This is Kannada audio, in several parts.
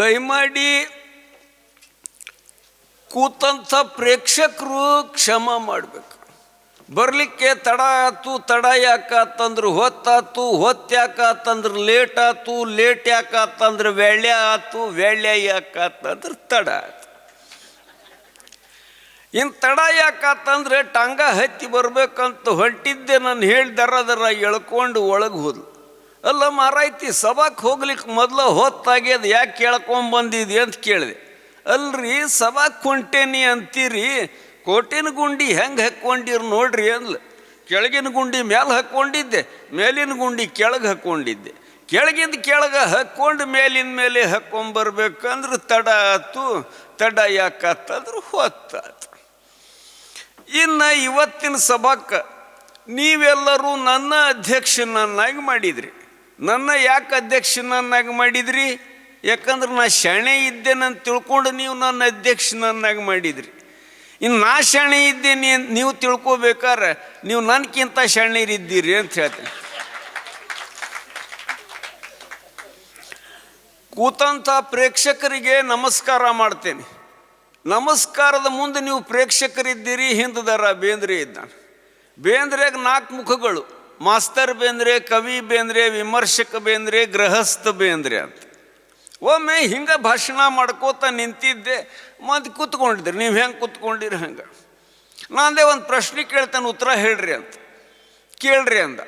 ದಯಮಾಡಿ ಕೂತಂಥ ಪ್ರೇಕ್ಷಕರು ಕ್ಷಮ ಮಾಡಬೇಕು. ಬರಲಿಕ್ಕೆ ತಡ ಆಯ್ತು ತಡ ಯಾಕಾತಂದ್ರೆ ಹೊತ್ತಾತು, ಹೊತ್ತು ಯಾಕಾತಂದ್ರೆ ಲೇಟ್ ಆತು, ಲೇಟ್ ಯಾಕಾತಂದ್ರೆ ಆಯ್ತು ಆತು ಯಾಕೆ ಯಾಕಾತಂದ್ರೆ ತಡ ಆಯ್ತು ಇನ್ನು ತಡ ಯಾಕಾತಂದ್ರೆ ಟಂಗ ಹತ್ತಿ ಬರಬೇಕಂತ ಹೊಂಟಿದ್ದೆ ನಾನು ಹೇಳಿದಾರ ದರ ಎಳ್ಕೊಂಡು ಒಳಗೆ ಹೋದ್ಲು. ಅಲ್ಲ ಮಾರಾಯ್ತಿ ಸಭಾಕ್ಕೆ ಹೋಗ್ಲಿಕ್ಕೆ ಮೊದಲು ಹೊತ್ತಾಗ್ಯದ, ಯಾಕೆ ಕೇಳ್ಕೊಂಬಂದಿದ್ದಿ ಅಂತ ಕೇಳಿದೆ. ಅಲ್ರಿ ಸಭಾಕ್ಕೆ ಹೊಂಟೇನಿ ಅಂತೀರಿ, ಕೋಟಿನ ಗುಂಡಿ ಹೆಂಗೆ ಹಾಕ್ಕೊಂಡಿರು ನೋಡ್ರಿ ಅಂದ್ಲು. ಕೆಳಗಿನ ಗುಂಡಿ ಮೇಲೆ ಹಾಕ್ಕೊಂಡಿದ್ದೆ, ಮೇಲಿನ ಗುಂಡಿ ಕೆಳಗೆ ಹಾಕ್ಕೊಂಡಿದ್ದೆ. ಕೆಳಗಿಂದ ಕೆಳಗೆ ಹಾಕ್ಕೊಂಡು ಮೇಲಿನ ಮೇಲೆ ಹಾಕ್ಕೊಂಬರ್ಬೇಕಂದ್ರೆ ತಡ ಆತು, ತಡ ಯಾಕತ್ತಂದ್ರೆ ಹೊತ್ತಾತು. ಇನ್ನು ಇವತ್ತಿನ ಸಭಾಕ್ಕೆ ನೀವೆಲ್ಲರೂ ನನ್ನ ಅಧ್ಯಕ್ಷನನ್ನಾಗಿ ಮಾಡಿದ್ರಿ. ನನ್ನ ಯಾಕೆ ಅಧ್ಯಕ್ಷನನ್ನಾಗಿ ಮಾಡಿದ್ರಿ? ಯಾಕಂದ್ರೆ ನಾ ಶಾಣೆ ಇದ್ದೇನಂತ ತಿಳ್ಕೊಂಡು ನೀವು ನನ್ನ ಅಧ್ಯಕ್ಷನನ್ನಾಗಿ ಮಾಡಿದ್ರಿ. ಇನ್ನು ನಾ ಶಾಣೆ ಇದ್ದೇನೆ ನೀವು ತಿಳ್ಕೊಬೇಕಾರೆ ನೀವು ನನಗಿಂತ ಶಾಣೆರಿದ್ದೀರಿ ಅಂತ ಹೇಳ್ತೇನೆ. ಕೂತಂಥ ಪ್ರೇಕ್ಷಕರಿಗೆ ನಮಸ್ಕಾರ ಮಾಡ್ತೇನೆ. ನಮಸ್ಕಾರದ ಮುಂದೆ ನೀವು ಪ್ರೇಕ್ಷಕರಿದ್ದೀರಿ, ಹಿಂದದರ ಬೇಂದ್ರೆ ಇದ್ದಾನೆ. ಬೇಂದ್ರೆಗೆ ನಾಲ್ಕು ಮುಖಗಳು. ಮಾಸ್ತರ್ ಬೇಂದ್ರೆ, ಕವಿ ಬೇಂದ್ರೆ, ವಿಮರ್ಶಕ ಬೇಂದ್ರೆ, ಗೃಹಸ್ಥ ಬೇಂದ್ರೆ ಅಂತ. ಒಮ್ಮೆ ಹಿಂಗೆ ಭಾಷಣ ಮಾಡ್ಕೋತ ನಿಂತಿದ್ದೆ ಮಂದಿ ಕೂತ್ಕೊಂಡಿದ್ರಿ, ನೀವು ಹೆಂಗೆ ಕೂತ್ಕೊಂಡಿರಿ ಹಂಗೆ? ನಾನೇ ಒಂದು ಪ್ರಶ್ನೆ ಕೇಳ್ತೇನೆ, ಉತ್ತರ ಹೇಳ್ರಿ ಅಂತ. ಕೇಳ್ರಿ ಅಂದ.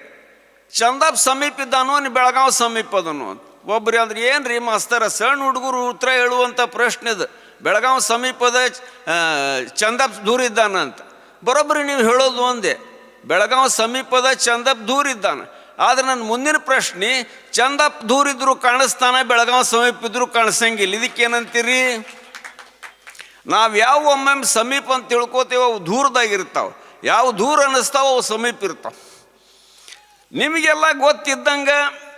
ಚಂದಾಪ್ ಸಮೀಪ ಇದ್ದಾನೋ, ನೀ ಬೆಳಗಾವ್ ಸಮೀಪ ಅದನು ಅಂತ. ಒಬ್ಬರು ಅಂದ್ರೆ ಏನು ರೀ ಮಾಸ್ತರ, ಸಣ್ಣ ಹುಡುಗರು ಉತ್ತರ ಹೇಳುವಂಥ ಪ್ರಶ್ನೆ ಇದು. ಬೆಳಗಾವ್ ಸಮೀಪದ ಚಂದಪ್ ದೂರ ಅಂತ ಬರೋಬ್ಬರಿ ನೀವು ಹೇಳೋದು ಒಂದೇ. ಬೆಳಗಾವ್ ಸಮೀಪದ ಚಂದಪ್ ದೂರ ಇದ್ದಾನೆ. ಆದ್ರೆ ನನ್ನ ಮುಂದಿನ ಪ್ರಶ್ನೆ ಚಂದಪ್ಪ ದೂರ ಕಾಣಿಸ್ತಾನೆ ಬೆಳಗಾವಿ ಸಮೀಪ ಇದ್ರು ಕಾಣಿಸಂಗಿಲ್ಲ. ಇದಕ್ಕೇನಂತೀರಿ ನಾವು ಯಾವ ಒಮ್ಮೊಮ್ಮೆ ಸಮೀಪ ಅಂತ ತಿಳ್ಕೊತೇವೆ ಅವು ದೂರದಾಗಿರ್ತಾವೆ. ಯಾವ ದೂರ ಅನ್ನಿಸ್ತಾವ ಅವು ಸಮೀಪ ಇರ್ತಾವೆ. ನಿಮಗೆಲ್ಲ ಗೊತ್ತಿದ್ದಂಗೆ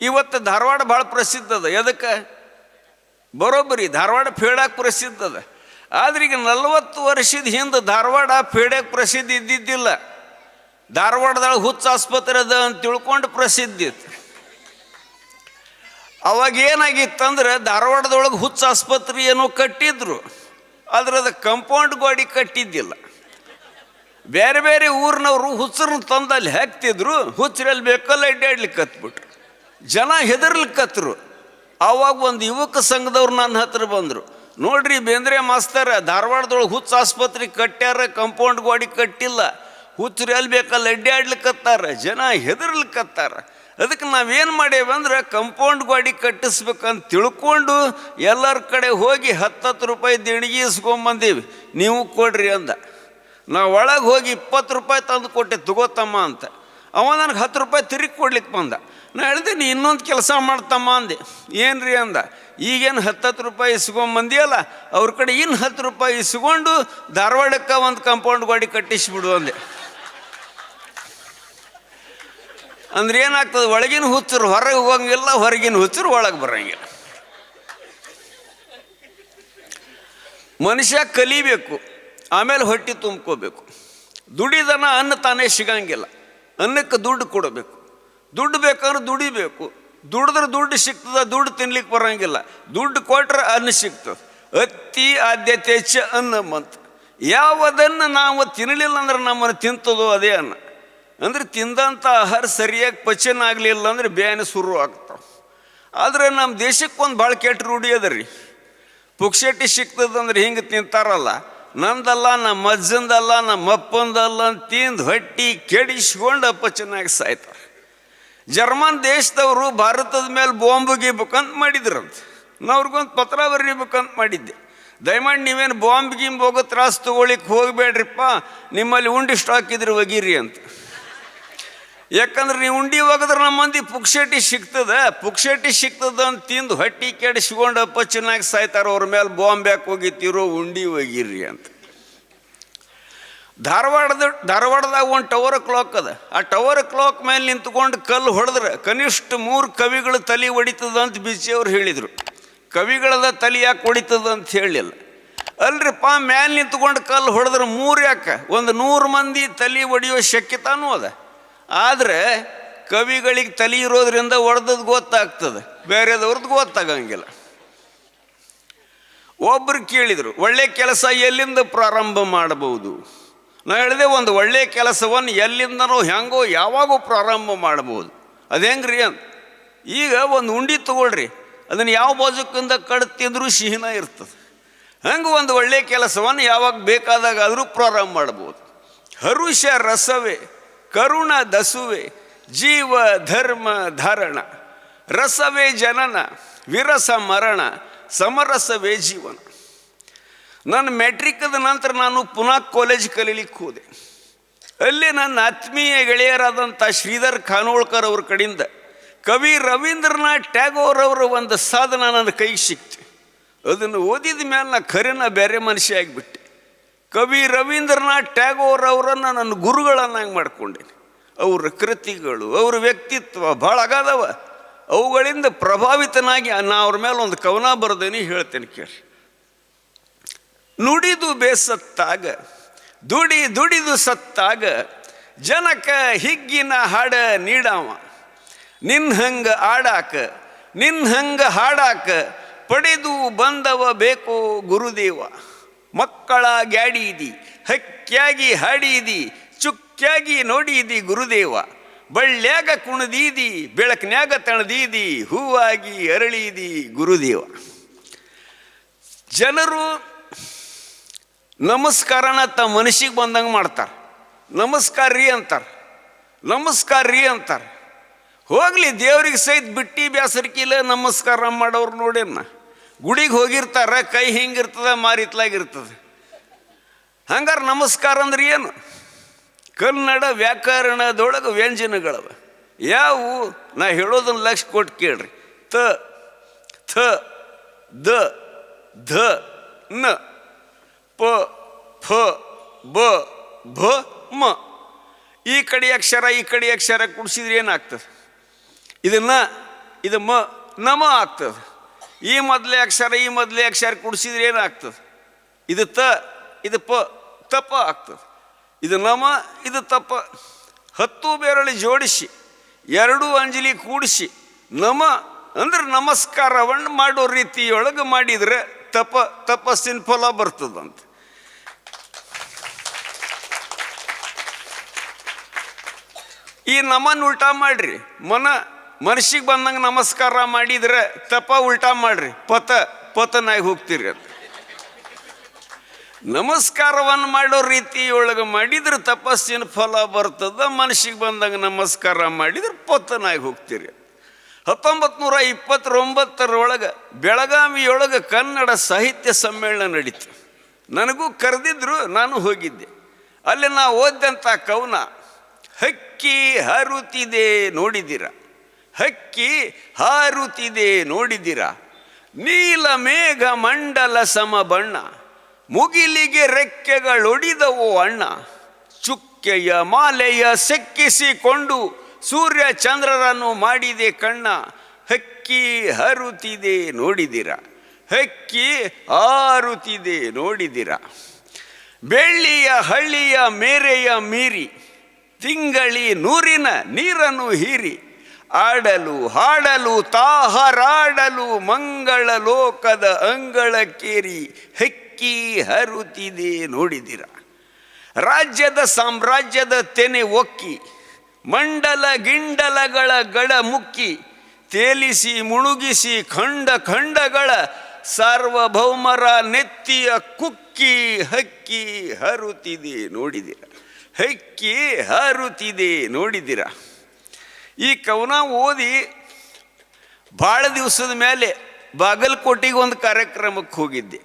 ಇವತ್ತು ಧಾರವಾಡ ಭಾಳ ಪ್ರಸಿದ್ಧ ಅದ. ಎದಕ್ಕೆ? ಬರೋಬ್ಬರಿ, ಧಾರವಾಡ ಫೇಡಾಕ್ ಪ್ರಸಿದ್ಧ ಅದ. ಆದ್ರೆ ಈಗ ನಲ್ವತ್ತು ವರ್ಷದ ಹಿಂದೆ ಧಾರವಾಡ ಪೇಡೆಗೆ ಪ್ರಸಿದ್ಧ ಇದ್ದಿದ್ದಿಲ್ಲ. ಧಾರವಾಡದೊಳಗೆ ಹುಚ್ಚ ಆಸ್ಪತ್ರೆ ಅದ ಅಂತ ತಿಳ್ಕೊಂಡು ಪ್ರಸಿದ್ಧಿ ಇತ್ತು. ಅವಾಗ ಏನಾಗಿತ್ತಂದ್ರೆ ಧಾರವಾಡದೊಳಗೆ ಹುಚ್ಚ ಆಸ್ಪತ್ರೆ ಏನೋ ಕಟ್ಟಿದ್ರು. ಆದ್ರೆ ಅದು ಕಂಪೌಂಡ್ ಗೋಡಿ ಕಟ್ಟಿದ್ದಿಲ್ಲ. ಬೇರೆ ಬೇರೆ ಊರಿನವರು ಹುಚ್ಚರನ್ನ ತಂದು ಅಲ್ಲಿ ಹಾಕ್ತಿದ್ರು. ಹುಚ್ಚರಲ್ಲಿ ಬೇಕಲ್ಲ ಅಡ್ಡಾಡ್ಲಿಕ್ಕೆ ಜನ ಹೆದರ್ಲಿಕ್ಕತ್ರು ಆವಾಗ ಒಂದು ಯುವಕ ಸಂಘದವ್ರು ನನ್ನ ಹತ್ರ ಬಂದರು. ನೋಡ್ರಿ ಬೇಂದ್ರೆ ಮಾಸ್ತರ, ಧಾರವಾಡದೊಳಗೆ ಹುಚ್ಚ ಆಸ್ಪತ್ರೆ ಕಟ್ಟ್ಯಾರ ಕಂಪೌಂಡ್ ಗೋಡಿ ಕಟ್ಟಿಲ್ಲ. ಹುಚ್ಚರು ಎಲ್ಲಿ ಬೇಕಲ್ಲಿ ಅಡ್ಡಾಡ್ಲಿಕ್ಕತ್ತಾರ ಜನ ಹೆದರ್ಲಿಕ್ಕತ್ತಾರ ಅದಕ್ಕೆ ನಾವೇನು ಮಾಡೇವಂದ್ರೆ ಕಂಪೌಂಡ್ ಗೋಡಿ ಕಟ್ಟಿಸ್ಬೇಕಂತ ತಿಳ್ಕೊಂಡು ಎಲ್ಲರ ಕಡೆ ಹೋಗಿ ಹತ್ತತ್ತು ರೂಪಾಯಿ ದೇಣಿಗೆ ಇಸ್ಕೊಂಬಂದೀವಿ. ನೀವು ಕೊಡ್ರಿ ಅಂದ. ನಾವು ಒಳಗೆ ಹೋಗಿ ಇಪ್ಪತ್ತು ರೂಪಾಯಿ ತಂದು ಕೊಟ್ಟೆ, ತಗೋತಮ್ಮ ಅಂತ. ಅವ ನನಗೆ ಹತ್ತು ರೂಪಾಯಿ ತಿರುಗಿ ಕೊಡ್ಲಿಕ್ಕೆ ಬಂದ. ನಾ ಹೇಳಿದೆ, ನೀ ಇನ್ನೊಂದು ಕೆಲಸ ಮಾಡ್ತಮ್ಮ ಅಂದೆ. ಏನು ರೀ ಅಂದ. ಈಗೇನು ಹತ್ತತ್ತು ರೂಪಾಯಿ ಇಸ್ಕೊಂಬಂದಿಯಲ್ಲ, ಅವ್ರ ಕಡೆ ಇನ್ನು ಹತ್ತು ರೂಪಾಯಿ ಇಸ್ಕೊಂಡು ಧಾರವಾಡಕ್ಕೆ ಒಂದು ಕಂಪೌಂಡ್ ಗಾಡಿ ಕಟ್ಟಿಸ್ಬಿಡು ಅಂದೆ. ಅಂದ್ರೆ ಏನಾಗ್ತದೆ, ಒಳಗಿನ ಹುಚ್ಚರು ಹೊರಗೆ ಹೋಗಂಗಿಲ್ಲ, ಹೊರಗಿನ ಹುಚ್ಚರು ಒಳಗೆ ಬರಂಗಿಲ್ಲ. ಮನುಷ್ಯ ಕಲಿಬೇಕು, ಆಮೇಲೆ ಹೊಟ್ಟೆ ತುಂಬ್ಕೋಬೇಕು. ದುಡಿದನ ಅನ್ನ ತಾನೇ ಸಿಗಂಗಿಲ್ಲ. ಅನ್ನಕ್ಕೆ ದುಡ್ಡು ಕೊಡಬೇಕು. ದುಡ್ಡು ಬೇಕಂದ್ರೆ ದುಡಿಬೇಕು. ದುಡಿದ್ರೆ ದುಡ್ಡು ಸಿಗ್ತದ, ದುಡ್ಡು ತಿನ್ಲಿಕ್ಕೆ ಬರೋಂಗಿಲ್ಲ. ದುಡ್ಡು ಕೊಟ್ರೆ ಅನ್ನ ಸಿಗ್ತದೆ. ಅತಿ ಆದ್ಯತೆ ಹೆಚ್ಚ ಅನ್ನ ಮಂತ್ ಯಾವುದನ್ನು ನಾವು ತಿನ್ನಲಿಲ್ಲ ಅಂದ್ರೆ ನಮ್ಮನ್ನು ತಿಂತದೋ ಅದೇ ಅನ್ನ. ಅಂದ್ರೆ ತಿಂದಂಥ ಆಹಾರ ಸರಿಯಾಗಿ ಪಚನ ಆಗಲಿಲ್ಲ ಅಂದ್ರೆ ಬೇನೆ ಶುರು ಆಗ್ತಾವೆ. ಆದರೆ ನಮ್ಮ ದೇಶಕ್ಕೊಂದು ಭಾಳ ಕೆಟ್ಟ ರೂಢಿ ಅದ ರೀ. ಪುಕ್ಷಟಿ ಸಿಗ್ತದಂದ್ರೆ ಹಿಂಗೆ ತಿಂತಾರಲ್ಲ. ನಂದಲ್ಲ, ನಮ್ಮ ಅಜ್ಜಂದಲ್ಲ, ನಮ್ಮ ಅಪ್ಪಂದಲ್ಲ ತಿಂದು ಹೊಟ್ಟಿ ಕೆಡಿಸ್ಕೊಂಡು ಚೆನ್ನಾಗಿ ಸಾಯ್ತಾರೆ. ಜರ್ಮನ್ ದೇಶದವರು ಭಾರತದ ಮೇಲೆ ಬಾಂಬ್ ಗೀಬೇಕಂತ ಮಾಡಿದ್ರಂತೆ. ಅವ್ರಿಗೊಂದು ಪತ್ರ ಬರೀಬೇಕಂತ ಮಾಡಿದ್ದೆ. ದಯಮಾಡಿ ನೀವೇನು ಬಾಂಬ್ ಗಿಂಬ್ ಹೋಗೋ ತ್ರಾಸು ತೊಗೊಳಿಕ್ಕೆ ಹೋಗಬೇಡ್ರಿಪ್ಪ, ನಿಮ್ಮಲ್ಲಿ ಉಂಡಿ ಸ್ಟಾಕ್ ಇದ್ರೆ ಒಗಿರಿ ಅಂತ. ಯಾಕಂದ್ರೆ ನೀವು ಉಂಡಿ ಒಗದ್ರೆ ನಮ್ಮ ಮಂದಿ ಪುಕ್ಷಟಿ ಸಿಗ್ತದ. ಪುಕ್ಷಟಿ ಸಿಗ್ತದ ಅಂತ ತಿಂದು ಹೊಟ್ಟಿ ಕೆಡಿಸ್ಕೊಂಡು ಚೆನ್ನಾಗಿ ಸಾಯ್ತಾರ, ಅವ್ರ ಮೇಲೆ ಬಾಂಬ್ ಯಾಕೆ ಹೋಗಿತ್ತಿರೋ ಉಂಡಿ ಒಗಿರಿ ಅಂತ. ಧಾರವಾಡದ, ಧಾರವಾಡದಾಗ ಒಂದು ಟವರ್ ಕ್ಲಾಕ್ ಅದ. ಆ ಟವರ್ ಕ್ಲಾಕ್ ಮೇಲೆ ನಿಂತ್ಕೊಂಡು ಕಲ್ಲು ಹೊಡೆದ್ರೆ ಕನಿಷ್ಠ ಮೂರು ಕವಿಗಳು ತಲೆ ಹೊಡಿತದ ಅಂತ ಬಿಜಿಯವ್ರು ಹೇಳಿದರು. ಕವಿಗಳದ ತಲೆ ಯಾಕೆ ಹೊಡಿತದ ಅಂತ ಹೇಳಿಲ್ಲ. ಅಲ್ರಿಪ್ಪ ಮ್ಯಾಲೆ ನಿಂತ್ಕೊಂಡು ಕಲ್ಲು ಹೊಡೆದ್ರೆ ಮೂರು ಯಾಕೆ? ಒಂದು ನೂರು ಮಂದಿ ತಲೆ ಹೊಡೆಯೋ ಶಕ್ಯತಾನೂ ಅದ. ಆದರೆ ಕವಿಗಳಿಗೆ ತಲೆ ಇರೋದ್ರಿಂದ ಹೊಡೆದದ್ದು ಗೊತ್ತಾಗ್ತದೆ. ಬೇರೆದವ್ರದ್ದು ಗೊತ್ತಾಗಂಗಿಲ್ಲ. ಒಬ್ರು ಕೇಳಿದರು, ಒಳ್ಳೆ ಕೆಲಸ ಎಲ್ಲಿಂದ ಪ್ರಾರಂಭ ಮಾಡಬಹುದು? ನಾ ಹೇಳಿದೆ, ಒಂದು ಒಳ್ಳೆ ಕೆಲಸವನ್ನು ಎಲ್ಲಿಂದನೋ ಹೆಂಗೋ ಯಾವಾಗೂ ಪ್ರಾರಂಭ ಮಾಡ್ಬೋದು ಅದು ಅಂತ ಈಗ ಒಂದು ಉಂಡಿ ತಗೊಳ್ರಿ, ಅದನ್ನು ಯಾವ ಬಾಜುಕಿಂದ ಕಡ್ತಿದ್ರೂ ಸಿಹಿನ ಇರ್ತದೆ. ಹಂಗೆ ಒಂದು ಒಳ್ಳೆಯ ಕೆಲಸವನ್ನು ಯಾವಾಗ ಬೇಕಾದಾಗ ಆದರೂ ಪ್ರಾರಂಭ ಮಾಡ್ಬೋದು ಹರುಷ ರಸವೇ ಕರುಣ ದಸುವೆ, ಜೀವ ಧರ್ಮ ಧಾರಣ, ರಸವೇ ಜನನ, ವಿರಸ ಮರಣ, ಸಮರಸವೇ ಜೀವನ. ನನ್ನ ಮೆಟ್ರಿಕದ ನಂತರ ನಾನು ಪುನಃ ಕಾಲೇಜ್ ಕಲೀಲಿಕ್ಕೆ ಹೋದೆ. ಅಲ್ಲಿ ನನ್ನ ಆತ್ಮೀಯ ಗೆಳೆಯರಾದಂಥ ಶ್ರೀಧರ್ ಖಾನೋಳ್ಕರ್ ಅವ್ರ ಕಡೆಯಿಂದ ಕವಿ ರವೀಂದ್ರನಾಥ್ ಟ್ಯಾಗೋರ್ ಅವರ ಒಂದು ಸಾಧನ ನನ್ನ ಕೈಗೆ ಸಿಕ್ತು. ಅದನ್ನು ಓದಿದ ಮೇಲೆ ನಾ ಖರೇನ ಬೇರೆ ಮನುಷ್ಯ ಆಗಿಬಿಟ್ಟೆ. ಕವಿ ರವೀಂದ್ರನಾಥ್ ಟ್ಯಾಗೋರ್ ಅವರನ್ನು ನನ್ನ ಗುರುಗಳನ್ನಾಗಿ ಮಾಡಿಕೊಂಡೇನೆ. ಅವರ ಕೃತಿಗಳು, ಅವರ ವ್ಯಕ್ತಿತ್ವ ಭಾಳ ಅಗಾದವ. ಅವುಗಳಿಂದ ಪ್ರಭಾವಿತನಾಗಿ ನಾ ಅವ್ರ ಮೇಲೆ ಒಂದು ಕವನ ಬರೆದೇನೆ ಹೇಳ್ತೇನೆ ಕೇಳಿ ನುಡಿದು ಬೇಸತ್ತಾಗ, ದುಡಿ ದುಡಿದು ಸತ್ತಾಗ, ಜನಕ ಹಿಗ್ಗಿನ ಹಾಡ ನೀಡಾವ. ನಿನ್ ಹಂಗ ಆಡಾಕ, ನಿನ್ ಹಂಗ ಹಾಡಾಕ ಪಡೆದು ಬಂದವ ಬೇಕೋ ಗುರುದೇವ. ಮಕ್ಕಳ ಗ್ಯಾಡೀದಿ ಹಕ್ಕ್ಯಾಗಿ ಇದಿ ಚುಕ್ಕ್ಯಾಗಿ ನೋಡಿದಿ ಗುರುದೇವ. ಬಳ್ಳ್ಯಾಗ ಕುಣದೀದಿ, ಬೆಳಕಿನ್ಯಾಗ ತಣದೀದಿ, ಹೂವಾಗಿ ಅರಳಿದಿ ಗುರುದೇವ. ಜನರು ನಮಸ್ಕಾರನ ತಮ್ಮ ಮನಸ್ಸಿಗೆ ಬಂದಂಗೆ ಮಾಡ್ತಾರೆ. ನಮಸ್ಕಾರ ರೀ ಅಂತಾರೆ. ನಮಸ್ಕಾರ ರೀ ಅಂತಾರೆ. ಹೋಗ್ಲಿ ದೇವ್ರಿಗೆ ಸಹಿತ ಬಿಟ್ಟಿ ಬ್ಯಾಸರಿಕಿಲ್ಲ, ನಮಸ್ಕಾರ ಮಾಡೋರು ನೋಡೇನ. ಗುಡಿಗೆ ಹೋಗಿರ್ತಾರ ಕೈ ಹಿಂಗಿರ್ತದ ಮಾರಿತ್ಲಾಗಿರ್ತದೆ ಹಂಗಾರೆ ನಮಸ್ಕಾರ ಅಂದ್ರೆ ಏನು? ಕನ್ನಡ ವ್ಯಾಕರಣದೊಳಗೆ ವ್ಯಂಜನಗಳವ. ಯಾವು? ನಾ ಹೇಳೋದನ್ನ ಲಕ್ಷ ಕೊಟ್ಟು ಕೇಳ್ರಿ. ತ, ಥ, ದ, ಧ, ನ, ಪ, ಫ, ಬ, ಭ, ಮ. ಈ ಕಡೆ ಅಕ್ಷರ, ಈ ಕಡೆ ಅಕ್ಷರ ಕುಡಿಸಿದ್ರೆ ಏನಾಗ್ತದೆ? ಇದನ್ನ, ಇದು ಮ, ನಮ ಆಗ್ತದೆ. ಈ ಮೊದಲೇ ಅಕ್ಷರ, ಈ ಮೊದಲೇ ಅಕ್ಷರ ಕುಡಿಸಿದ್ರೆ ಏನಾಗ್ತದೆ? ಇದು ತ, ಇದು ಪ, ತಪ ಆಗ್ತದೆ. ಇದು ನಮ, ಇದು ತಪ. ಹತ್ತು ಬೆರಳು ಜೋಡಿಸಿ, ಎರಡು ಅಂಜಲಿ ಕೂಡಿಸಿ, ನಮ ಅಂದ್ರೆ ನಮಸ್ಕಾರವನ್ನು ಮಾಡೋ ರೀತಿಯೊಳಗೆ ಮಾಡಿದರೆ ತಪ, ತಪಸ್ಸಿನ ಫಲ ಬರ್ತದಂತೆ. ಈ ನಮನ್ ಉಲ್ಟಾ ಮಾಡ್ರಿ. ಮನ ಮನಸ್ಸಿಗೆ ಬಂದಂಗೆ ನಮಸ್ಕಾರ ಮಾಡಿದ್ರೆ ತಪ ಉಲ್ಟಾ ಮಾಡ್ರಿ. ಪತ, ಪತನಾಗಿ ಹೋಗ್ತೀರಿ ಅಂತ. ನಮಸ್ಕಾರವನ್ನು ಮಾಡೋ ರೀತಿಯೊಳಗೆ ಮಾಡಿದ್ರೆ ತಪಸ್ಸಿನ ಫಲ ಬರ್ತದ, ಮನಸ್ಸಿಗೆ ಬಂದಂಗೆ ನಮಸ್ಕಾರ ಮಾಡಿದ್ರೆ ಪತನಾಗಿ ಹೋಗ್ತೀರಿ. ಹತ್ತೊಂಬತ್ತು ನೂರ ಇಪ್ಪತ್ತೊಂಬತ್ತರೊಳಗೆ ಬೆಳಗಾವಿಯೊಳಗೆ ಕನ್ನಡ ಸಾಹಿತ್ಯ ಸಮ್ಮೇಳನ ನಡೀತು. ನನಗೂ ಕರೆದಿದ್ರು, ನಾನು ಹೋಗಿದ್ದೆ. ಅಲ್ಲಿ ನಾ ಓದಿದಂಥ ಕವನ, ಹಕ್ಕಿ ಹರುತಿದೆ, ನೋಡಿದ್ದೀರ? ಹಕ್ಕಿ ಹಾರುತ್ತಿದೆ ನೋಡಿದಿರ? ನೀಲ ಮೇಘ ಮಂಡಲ ಸಮ ಬಣ್ಣ, ಮುಗಿಲಿಗೆ ರೆಕ್ಕೆಗಳೊಡಿದವೋ ಅಣ್ಣ. ಚುಕ್ಕೆಯ ಮಾಲೆಯ ಸೆಕ್ಕಿಸಿಕೊಂಡು ಸೂರ್ಯ ಚಂದ್ರರನ್ನು ಮಾಡಿದೆ ಕಣ್ಣ. ಹಕ್ಕಿ ಹಾರುತ್ತಿದೆ ನೋಡಿದಿರ? ಹಕ್ಕಿ ಹಾರುತ್ತಿದೆ ನೋಡಿದಿರ? ಬೆಳ್ಳಿಯ ಹಳ್ಳಿಯ ಮೇರೆಯ ಮೀರಿ, ತಿಂಗಳಿ ನೂರಿನ ನೀರನ್ನು ಹೀರಿ ಆಡಲು ಹಾಡಲು, ತಾಹರಾಡಲು ಮಂಗಳ ಲೋಕದ ಅಂಗಳಕ್ಕೇರಿ ಹಕ್ಕಿ ಹರುತಿದೆ ನೋಡಿದಿರ. ರಾಜ್ಯದ ಸಾಮ್ರಾಜ್ಯದ ತೆನೆ ಒಕ್ಕಿ, ಮಂಡಲ ಗಿಂಡಲಗಳ ಗಡ ಮುಕ್ಕಿ, ತೇಲಿಸಿ ಮುಳುಗಿಸಿ ಖಂಡ ಖಂಡಗಳ ಸಾರ್ವಭೌಮರ ನೆತ್ತಿಯ ಕುಕ್ಕಿ ಹಕ್ಕಿ ಹರುತಿದೆ ನೋಡಿದಿರ. ಹಕ್ಕಿ ಹರುತಿದೆ ನೋಡಿದಿರ. ಈ ಕವನ ಓದಿ ಭಾಳ ದಿವಸದ ಮೇಲೆ ಬಾಗಲಕೋಟೆಗೆ ಒಂದು ಕಾರ್ಯಕ್ರಮಕ್ಕೆ ಹೋಗಿದ್ದೆ.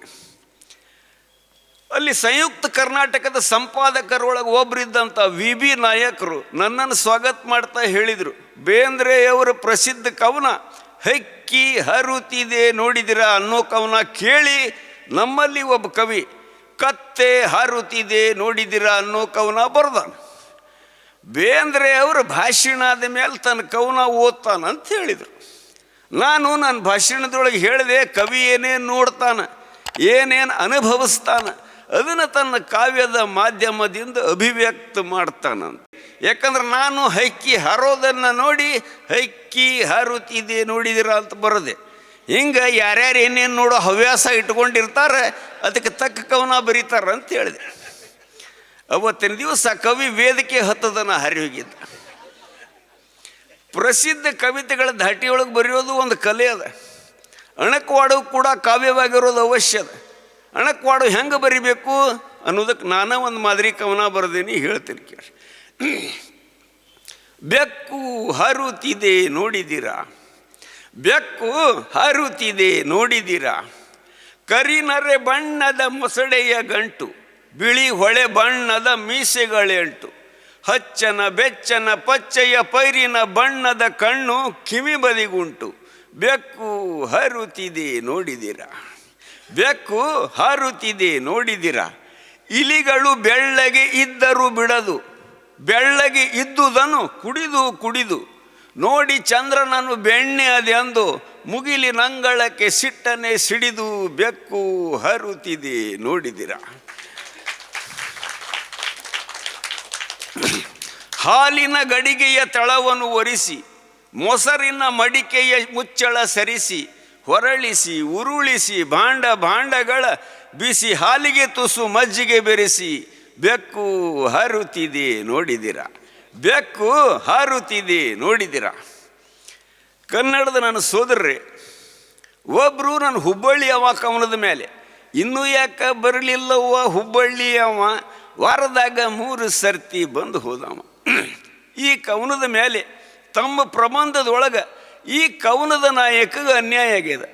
ಅಲ್ಲಿ ಸಂಯುಕ್ತ ಕರ್ನಾಟಕದ ಸಂಪಾದಕರೊಳಗೆ ಒಬ್ಬರಿದ್ದಂಥ ವಿ ಬಿ ನಾಯಕರು ನನ್ನನ್ನು ಸ್ವಾಗತ ಮಾಡ್ತಾ ಹೇಳಿದರು. ಬೇಂದ್ರೆಯವರ ಪ್ರಸಿದ್ಧ ಕವನ, ಹಕ್ಕಿ ಹರುತಿದೆ ನೋಡಿದಿರ ಅನ್ನೋ ಕವನ ಕೇಳಿ ನಮ್ಮಲ್ಲಿ ಒಬ್ಬ ಕವಿ, ಕತ್ತೆ ಹರುತಿದೆ ನೋಡಿದಿರ ಅನ್ನೋ ಕವನ ಬರ್ದಾನ. ಬೇಂದ್ರೆ ಅವರು ಭಾಷಣ ಆದ ಮೇಲೆ ತನ್ನ ಕವನ ಓದ್ತಾನ ಅಂತ ಹೇಳಿದರು. ನಾನು ನನ್ನ ಭಾಷಣದೊಳಗೆ ಹೇಳಿದೆ, ಕವಿ ಏನೇನು ನೋಡ್ತಾನೆ, ಏನೇನು ಅನುಭವಿಸ್ತಾನೆ, ಅದನ್ನು ತನ್ನ ಕಾವ್ಯದ ಮಾಧ್ಯಮದಿಂದ ಅಭಿವ್ಯಕ್ತ ಮಾಡ್ತಾನಂತ. ಯಾಕಂದ್ರೆ ನಾನು ಹಕ್ಕಿ ಹಾರೋದನ್ನು ನೋಡಿ, ಹಕ್ಕಿ ಹರುತ್ತಿದೆ ನೋಡಿದಿರ ಅಂತ ಬರೋದೆ. ಹಿಂಗೆ ಯಾರ್ಯಾರು ಏನೇನು ನೋಡೋ ಹವ್ಯಾಸ ಇಟ್ಕೊಂಡಿರ್ತಾರೆ, ಅದಕ್ಕೆ ತಕ್ಕ ಕವನ ಬರೀತಾರೆ ಅಂತ ಹೇಳಿದೆ. ಅವತ್ತಿನ ದಿವಸ ಕವಿ ವೇದಿಕೆ ಹತ್ತದನ ಹರಿಯೋಗಿದ್ದ ಪ್ರಸಿದ್ಧ ಕವಿತೆಗಳ ಧಾಟಿಯೊಳಗೆ ಬರೆಯೋದು ಒಂದು ಕಲೆ ಅದ. ಅಣಕವಾಡು ಕೂಡ ಕಾವ್ಯವಾಗಿರೋದು ಅವಶ್ಯ ಅದ. ಅಣಕವಾಡು ಹೆಂಗೆ ಬರಿಬೇಕು ಅನ್ನೋದಕ್ಕೆ ನಾನೇ ಒಂದು ಮಾದರಿ ಕವನ ಬರೆದೀನಿ ಹೇಳ್ತೀನಿ ಕೇಳಿ. ಬೆಕ್ಕು ಹರುತಿದೆ ನೋಡಿದ್ದೀರಾ ಬೆಕ್ಕು ಹರುತಿದೆ ನೋಡಿದ್ದೀರಾ ಕರಿನರೆ ಬಣ್ಣದ ಮೊಸಳೆಯ ಗಂಟು ಬಿಳಿ ಹೊಳೆ ಬಣ್ಣದ ಮೀಸೆಗಳೆಂಟು. ಹಚ್ಚನ ಬೆಚ್ಚನ ಪಚ್ಚೆಯ ಪೈರಿನ ಬಣ್ಣದ ಕಣ್ಣು ಕಿವಿ ಬದಿಗುಂಟು ಬೆಕ್ಕು ಹರುತಿದೆ ನೋಡಿದಿರ? ಬೆಕ್ಕು ಹರುತಿದೆ ನೋಡಿದಿರ? ಇಲಿಗಳು ಬೆಳ್ಳಗೆ ಇದ್ದರೂ ಬಿಡದು, ಬೆಳ್ಳಗೆ ಇದ್ದುದನ್ನು ಕುಡಿದು ಕುಡಿದು. ನೋಡಿ ಚಂದ್ರನನ್ನು ಬೆಣ್ಣೆ ಅದೆಂದು ಮುಗಿಲಿನಂಗಳಕ್ಕೆ ಸಿಟ್ಟನೆ ಸಿಡಿದು ಬೆಕ್ಕು ಹರುತಿದೆ ನೋಡಿದಿರ? ಹಾಲಿನ ಗಡಿಗೆಯ ತಳವನ್ನು ಒರಿಸಿ, ಮೊಸರಿನ ಮಡಿಕೆಯ ಮುಚ್ಚಳ ಸರಿಸಿ, ಹೊರಳಿಸಿ, ಉರುಳಿಸಿ, ಭಾಂಡ ಭಾಂಡಗಳ ಬಿಸಿ ಹಾಲಿಗೆ ತುಸು ಮಜ್ಜಿಗೆ ಬೆರೆಸಿ, ಬೆಕ್ಕು ಹಾರುತ್ತಿದೆ ನೋಡಿದಿರ, ಬೆಕ್ಕು ಹಾರುತ್ತಿದೆ ನೋಡಿದಿರ. ಕನ್ನಡದ ನನ್ನ ಸೋದರರೇ ಒಬ್ಬರು ನನ್ನ ಹುಬ್ಬಳ್ಳಿ ಅವ ಕವನದ ಮೇಲೆ, ಇನ್ನೂ ಯಾಕೆ ಬರಲಿಲ್ಲವ್ವ ಹುಬ್ಬಳ್ಳಿ ಅವ? ವಾರದಾಗ ಮೂರು ಸರ್ತಿ ಬಂದು ಹೋದವ. ಈ ಕವನದ ಮೇಲೆ ತಮ್ಮ ಪ್ರಬಂಧದೊಳಗೆ ಈ ಕವನದ ನಾಯಕಗೆ ಅನ್ಯಾಯ ಆಗಿದೆ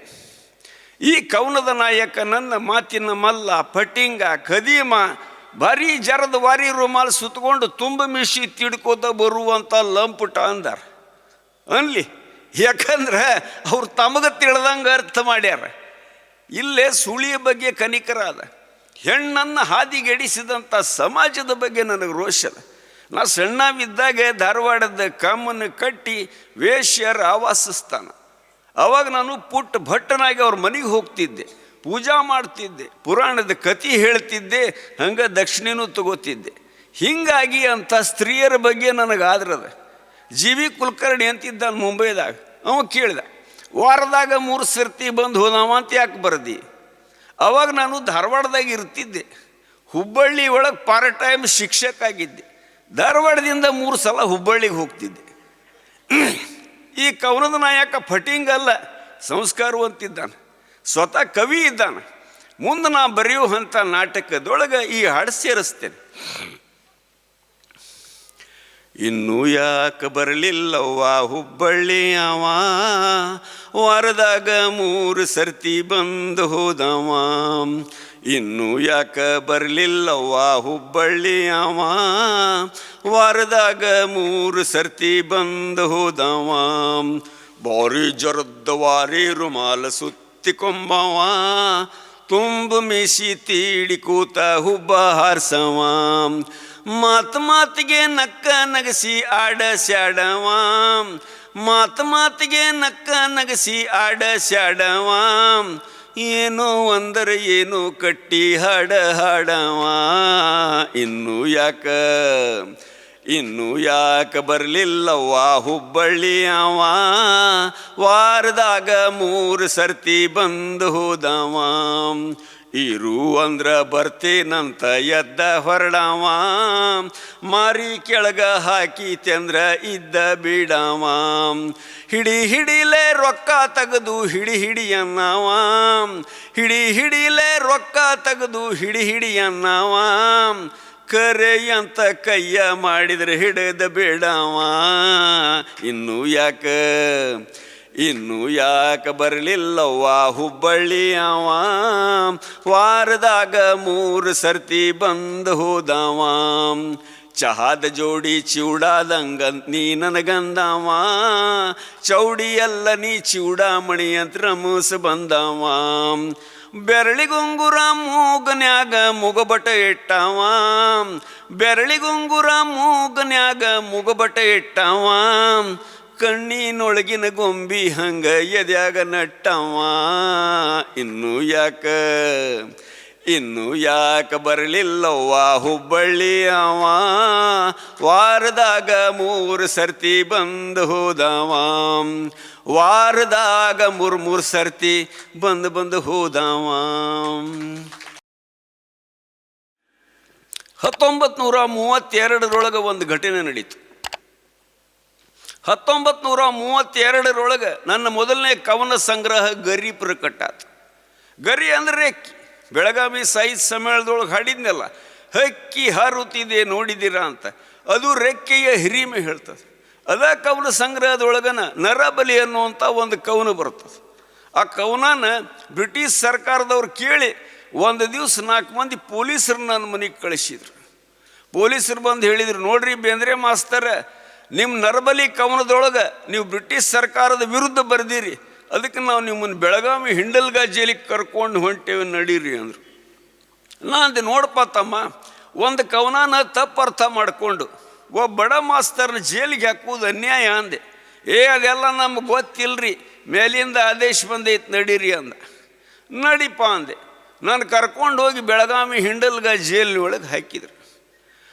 ಈ ಕವನದ ನಾಯಕ ನನ್ನ ಮಾತಿನ ಮಲ್ಲ, ಪಟಿಂಗ ಕದೀಮ ಭಾರಿ ಜರದ ವಾರಿ ರುಮಾಲ್ ಸುತ್ತಕೊಂಡು ತುಂಬ ಮಿಶಿ ತಿಡ್ಕೋತ ಬರುವಂಥ ಲಂಪುಟ ಅಂದಾರ. ಅನ್ಲಿ, ಯಾಕಂದ್ರೆ ಅವ್ರು ತಮಗೆ ತಿಳಿದಂಗೆ ಅರ್ಥ ಮಾಡ್ಯಾರ. ಇಲ್ಲೇ ಸುಳಿಯ ಬಗ್ಗೆ ಕನಿಕರ ಅದ. ಹೆಣ್ಣನ್ನು ಹಾದಿಗೆಡಿಸಿದಂಥ ಸಮಾಜದ ಬಗ್ಗೆ ನನಗೆ ರೋಷ ಅದ ನಾ ಸಣ್ಣವಿದ್ದಾಗ ಧಾರವಾಡದ ಕಾಮನ್ನು ಕಟ್ಟಿ ವೇಶ್ಯರ ಆವಾಸಸ್ಥಾನ. ಅವಾಗ ನಾನು ಪುಟ್ಟ ಭಟ್ಟನಾಗಿ ಅವ್ರ ಮನೆಗೆ ಹೋಗ್ತಿದ್ದೆ. ಪೂಜಾ ಮಾಡ್ತಿದ್ದೆ, ಪುರಾಣದ ಕತಿ ಹೇಳ್ತಿದ್ದೆ, ಹಂಗೆ ದಕ್ಷಿಣೆನೂ ತಗೋತಿದ್ದೆ. ಹೀಗಾಗಿ ಅಂಥ ಸ್ತ್ರೀಯರ ಬಗ್ಗೆ ನನಗೆ ಆದ್ರದ ಜಿ ವಿ ಕುಲಕರ್ಣಿ ಅಂತಿದ್ದ ಮುಂಬೈದಾಗ. ಅವ ಕೇಳಿದ, ವಾರದಾಗ ಮೂರು ಸರ್ತಿ ಬಂದು ಹೋದವ ಅಂತ ಯಾಕೆ ಬರ್ದಿ? ಅವಾಗ ನಾನು ಧಾರವಾಡದಾಗ ಇರ್ತಿದ್ದೆ. ಹುಬ್ಬಳ್ಳಿ ಒಳಗೆ ಪಾರ್ಟ್ ಟೈಮ್ ಶಿಕ್ಷಕ ಆಗಿದ್ದೆ. ಧಾರವಾಡದಿಂದ ಮೂರು ಸಲ ಹುಬ್ಬಳ್ಳಿಗೆ ಹೋಗ್ತಿದ್ದೆ. ಈ ಕವನದ ನಾಯಕ ಫಟಿಂಗ್ ಅಲ್ಲ, ಸಂಸ್ಕಾರವಂತಿದ್ದಾನೆ. ಸ್ವತಃ ಕವಿ ಇದ್ದಾನೆ. ಮುಂದೆ ನಾ ಬರೆಯುವಂಥ ನಾಟಕದೊಳಗೆ ಈ ಹಾಡು ಸೇರಿಸ್ತೇನೆ. ಇನ್ನು ಯಾಕೆ ಬರಲಿಲ್ಲವ್ವ ಹುಬ್ಬಳ್ಳಿ ಅವ? ವಾರದಾಗ ಮೂರು ಸರ್ತಿ ಬಂದು ಹೋದವ. ಇನ್ನು ಯಾಕೆ ಬರಲಿಲ್ಲವ್ವ ಹುಬ್ಬಳ್ಳಿ ಅವ? ವಾರದಾಗ ಮೂರು ಸರ್ತಿ ಬಂದು ಹೋದವ. ಬಾರಿ ಜರದ್ದ ವಾರಿ ರುಮಾಲ ಸುತ್ತಿಕೊಂಬವ. ತುಂಬ ಮೀಸಿ ತೀಡಿ ಕೂತ ಹುಬ್ಬ ಹಾರ್ಸವ. ಮಾತು ಮಾತಿಗೆ ನಕ್ಕ ನಗಸಿ ಆಡ ಸ್ಯಾಡವ ಮಾತು ಮಾತಿಗೆ ನಕ್ಕ ನಗಸಿ ಆಡ ಸ್ಯಾಡವ ಏನೋ ಅಂದರೆ ಏನೋ ಕಟ್ಟಿ ಹಾಡ ಹಾಡವ. ಇನ್ನು ಯಾಕ? ಇನ್ನು ಯಾಕ ಬರಲಿಲ್ಲವ್ವ ಹುಬ್ಬಳ್ಳಿ ಅವ. ವಾರದಾಗ ಮೂರು ಸರ್ತಿ ಬಂದು ಹೋದವ. ಇರು ಅಂದ್ರ ಬರ್ತೇನಂತ ಎದ್ದ ಹೊರಡವ. ಮಾರಿ ಕೆಳಗ ಹಾಕಿ ಚಂದ್ರ ಇದ್ದ ಬಿಡವ. ಹಿಡಿ ಹಿಡಿಲೆ ರೊಕ್ಕ ತೆಗೆದು ಹಿಡಿ ಹಿಡಿ ಅನ್ನವ ಹಿಡಿ ಹಿಡಿಲೆ ರೊಕ್ಕ ತೆಗೆದು ಹಿಡಿ ಹಿಡಿ ಅನ್ನವ ಕರೆ ಅಂತ ಕೈಯ ಮಾಡಿದ್ರೆ ಹಿಡಿದ ಬೇಡವ. ಇನ್ನು ಯಾಕ? ಇನ್ನು ಯಾಕೆ ಬರಲಿಲ್ಲವ್ವ ಹುಬ್ಬಳ್ಳಿ ಅವ? ವಾರದಾಗ ಮೂರು ಸರ್ತಿ ಬಂದು ಹೋದವ. ಚಹಾದ ಜೋಡಿ ಚಿವುಡಾದಂಗ ನೀ ನನಗಂದವ. ಚೌಡಿ ಎಲ್ಲ ನೀ ಚಿವುಡಾಮಣಿ ಅಂತ ರಮೂಸ ಬಂದವ. ಬೆರಳಿಗುಂಗುರ ಮೂಗನ್ಯಾಗ ಮುಗಬಟ ಇಟ್ಟವ. ಬೆರಳಿಗುಂಗುರ ಮೂಗನ್ಯಾಗ ಮುಗಬಟ ಇಟ್ಟವ. ಕಣ್ಣಿನೊಳಗಿನ ಗೊಂಬಿ ಹಂಗ ಎದ್ಯಾಗ ನಟ್ಟವ ಇನ್ನು ಯಾಕ? ಇನ್ನು ಯಾಕ ಬರಲಿಲ್ಲವ್ವ ಹುಬ್ಬಳ್ಳಿ ಅವ? ವಾರದಾಗ ಮೂರು ಸರ್ತಿ ಬಂದು ಹೋದವ. ವಾರದಾಗ ಮೂರು ಮೂರು ಸರ್ತಿ ಬಂದು ಬಂದು ಹೋದವ. ಹತ್ತೊಂಬತ್ತು ನೂರ ಮೂವತ್ತೆರಡರೊಳಗೆ ಒಂದು ಘಟನೆ ನಡೀತು. ಹತ್ತೊಂಬತ್ತು ನೂರ ಮೂವತ್ತೆರಡರೊಳಗೆ ನನ್ನ ಮೊದಲನೇ ಕವನ ಸಂಗ್ರಹ ಗರಿ ಪ್ರಕಟ ಆತು ಗರಿ ಅಂದರೆ ಬೆಳಗಾವಿ ಸಾಹಿತ್ಯ ಸಮ್ಮೇಳನದೊಳಗೆ ಹಾಡಿದ್ನಲ್ಲ, ಹಕ್ಕಿ ಹಾರುತ್ತಿದೆ ನೋಡಿದ್ದೀರಾ ಅಂತ. ಅದು ರೆಕ್ಕೆಯ ಹಿರಿಮೆ ಹೇಳ್ತದೆ. ಅದ ಕವನ ಸಂಗ್ರಹದೊಳಗನ ನರಬಲಿ ಅನ್ನುವಂಥ ಒಂದು ಕವನ ಬರ್ತದೆ. ಆ ಕವನನ ಬ್ರಿಟಿಷ್ ಸರ್ಕಾರದವ್ರು ಕೇಳಿ ಒಂದು ದಿವಸ ನಾಲ್ಕು ಮಂದಿ ಪೊಲೀಸರು ನನ್ನ ಮನೆಗೆ ಕಳಿಸಿದ್ರು. ಪೊಲೀಸರು ಬಂದು ಹೇಳಿದರು, ನೋಡ್ರಿ ಬೇಂದ್ರೆ ಮಾಸ್ತರ ನಿಮ್ಮ ನರಬಲಿ ಕವನದೊಳಗೆ ನೀವು ಬ್ರಿಟಿಷ್ ಸರ್ಕಾರದ ವಿರುದ್ಧ ಬರೆದಿರಿ. ಅದಕ್ಕೆ ನಾವು ನಿಮ್ಮನ್ನು ಬೆಳಗಾವಿ ಹಿಂಡಲ್ಗಾ ಜೈಲಿಗೆ ಕರ್ಕೊಂಡು ಹೊಂಟೇವೆ ನಡೀರಿ ಅಂದರು. ನಾ ಅಂದೆ, ನೋಡಪ್ಪ ತಮ್ಮ, ಒಂದು ಕವನನ ತಪ್ಪು ಅರ್ಥ ಮಾಡಿಕೊಂಡು ಒಬ್ಬ ಬಡ ಮಾಸ್ತರ್ನ ಜೈಲಿಗೆ ಹಾಕುವುದು ಅನ್ಯಾಯ ಅಂದೆ. ಏ, ಅದೆಲ್ಲ ನಮ್ಗೆ ಗೊತ್ತಿಲ್ಲರಿ ಮೇಲಿಂದ ಆದೇಶ ಬಂದೈತೆ ನಡೀರಿ ಅಂದ. ನಡಿಪ ಅಂದೆ. ನಾನು ಕರ್ಕೊಂಡು ಹೋಗಿ ಬೆಳಗಾವಿ ಹಿಂಡಲ್ಗ ಜೈಲಿನೊಳಗೆ ಹಾಕಿದ್ರು.